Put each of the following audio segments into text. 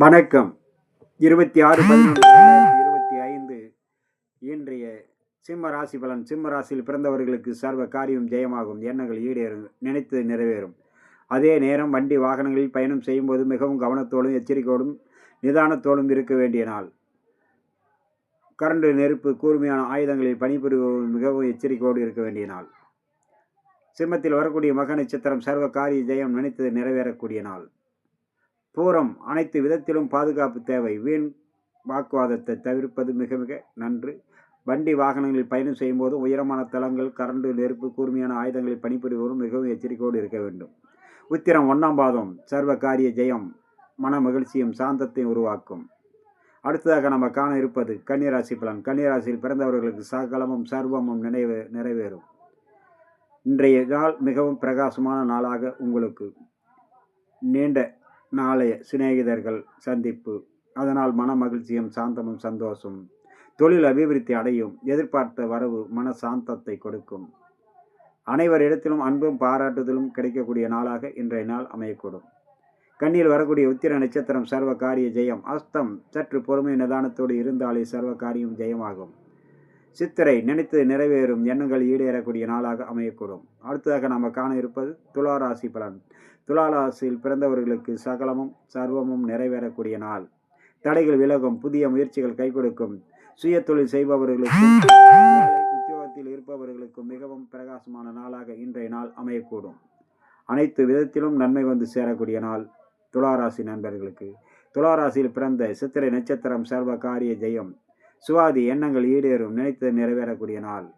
வணக்கம். இருபத்தி ஆறு பதினொன்று இருபத்தி ஐந்து இன்றைய சிம்ம ராசி பலன். சிம்ம ராசியில் பிறந்தவர்களுக்கு சர்வ காரியம் ஜெயமாகும். எண்ணங்கள் ஈடேறும் நினைத்தது நிறைவேறும். அதே நேரம் வண்டி வாகனங்களில் பயணம் செய்யும்போது மிகவும் கவனத்தோடும் எச்சரிக்கையோடும் நிதானத்தோடும் இருக்க வேண்டிய நாள். கரண்டு நெருப்பு கூர்மையான ஆயுதங்களில் பணிபுரிபவர்கள் மிகவும் எச்சரிக்கையோடு இருக்க வேண்டிய நாள். சிம்மத்தில் வரக்கூடிய மக நட்சத்திரம் சர்வ காரிய ஜெயம் நினைத்தது நிறைவேறக்கூடிய நாள். பூரம் அனைத்து விதத்திலும் பாதுகாப்பு தேவை. வீண் வாக்குவாதத்தை தவிர்ப்பது மிக மிக நன்று. வண்டி வாகனங்களில் பயணம் செய்யும்போது உயரமான தளங்கள் கரண்டு நெருப்பு கூர்மையான ஆயுதங்களில் பணிபுரிவோரும் மிகவும் எச்சரிக்கையோடு இருக்க வேண்டும். உத்திரம் ஒன்றாம் பாதம் சர்வ காரிய ஜெயம். மன மகிழ்ச்சியும் சாந்தத்தையும் உருவாக்கும். அடுத்ததாக நம்ம காண இருப்பது கன்னிராசி பலன். கன்னிராசியில் பிறந்தவர்களுக்கு சகலமும் சர்வமும் நினைவு நிறைவேறும். இன்றைய நாள் மிகவும் பிரகாசமான நாளாக உங்களுக்கு நீண்ட நாளைய சிநேகிதர்கள் சந்திப்பு. அதனால் மன மகிழ்ச்சியும் சாந்தமும் சந்தோஷம். தொழில் அபிவிருத்தி அடையும். எதிர்பார்த்த வரவு மன சாந்தத்தை கொடுக்கும். அனைவரிடத்திலும் அன்பும் பாராட்டுதலும் கிடைக்கக்கூடிய நாளாக இன்றைய நாள் அமையக்கூடும். கண்ணில் வரக்கூடிய உத்திர நட்சத்திரம் சர்வ காரிய ஜெயம். அஸ்தம் சற்று பொறுமை நிதானத்தோடு இருந்தாலே சர்வ காரியம் ஜெயமாகும். சித்திரை நினைத்து நிறைவேறும் எண்ணங்கள் ஈடேறக்கூடிய நாளாக அமையக்கூடும். அடுத்ததாக நாம் காண இருப்பது துளாராசி பலன். துளாராசியில் பிறந்தவர்களுக்கு சகலமும் சர்வமும் நிறைவேறக்கூடிய நாள். தடைகள் விலகும் புதிய முயற்சிகள் கை கொடுக்கும் சுய தொழில் செய்பவர்களுக்கும் உத்தியோகத்தில் இருப்பவர்களுக்கும் மிகவும் பிரகாசமான நாளாக இன்றைய நாள் அமையக்கூடும். அனைத்து விதத்திலும் நன்மை வந்து சேரக்கூடிய நாள். துளாராசி நண்பர்களுக்கு. துளாராசியில் பிறந்த சித்திரை நட்சத்திரம் சர்வ காரிய ஜெயம். சுவாதி எண்ணங்கள் ஈடேறும் நினைத்து நிறைவேறக்கூடிய நாள்.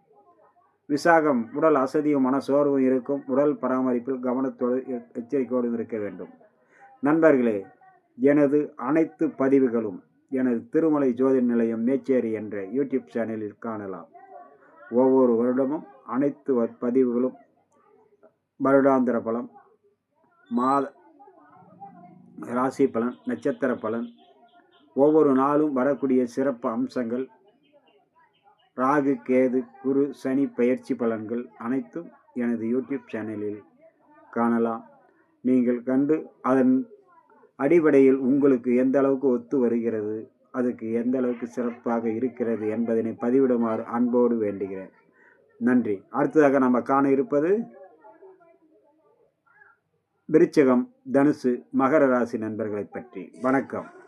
விசாகம் உடல் அசதியும் மன சோர்வும் இருக்கும் உடல் பராமரிப்பில் கவனத்தோடு எச்சரிக்கையோடு இருக்க வேண்டும். நண்பர்களே எனது அனைத்து பதிவுகளும் எனது திருமலை ஜோதி நிலையம் மேச்சேரி என்ற யூடியூப் சேனலில் காணலாம். ஒவ்வொரு வருடமும் அனைத்து பதிவுகளும் வருடாந்திர பலம் மாத ராசி பலன் நட்சத்திர பலன் ஒவ்வொரு நாளும் வரக்கூடிய சிறப்பு அம்சங்கள் ராகு கேது குரு சனி பயிற்சி பலன்கள் அனைத்தும் எனது யூடியூப் சேனலில் காணலாம். நீங்கள் கண்டு அதன் அடிப்படையில் உங்களுக்கு எந்த அளவுக்கு ஒத்து வருகிறது அதுக்கு எந்த அளவுக்கு சிறப்பாக இருக்கிறது என்பதனை பதிவிடுமாறு அன்போடு வேண்டுகிறேன். நன்றி. அடுத்ததாக நம்ம காண இருப்பது விருச்சகம் தனுசு மகர ராசி நண்பர்களை பற்றி. வணக்கம்.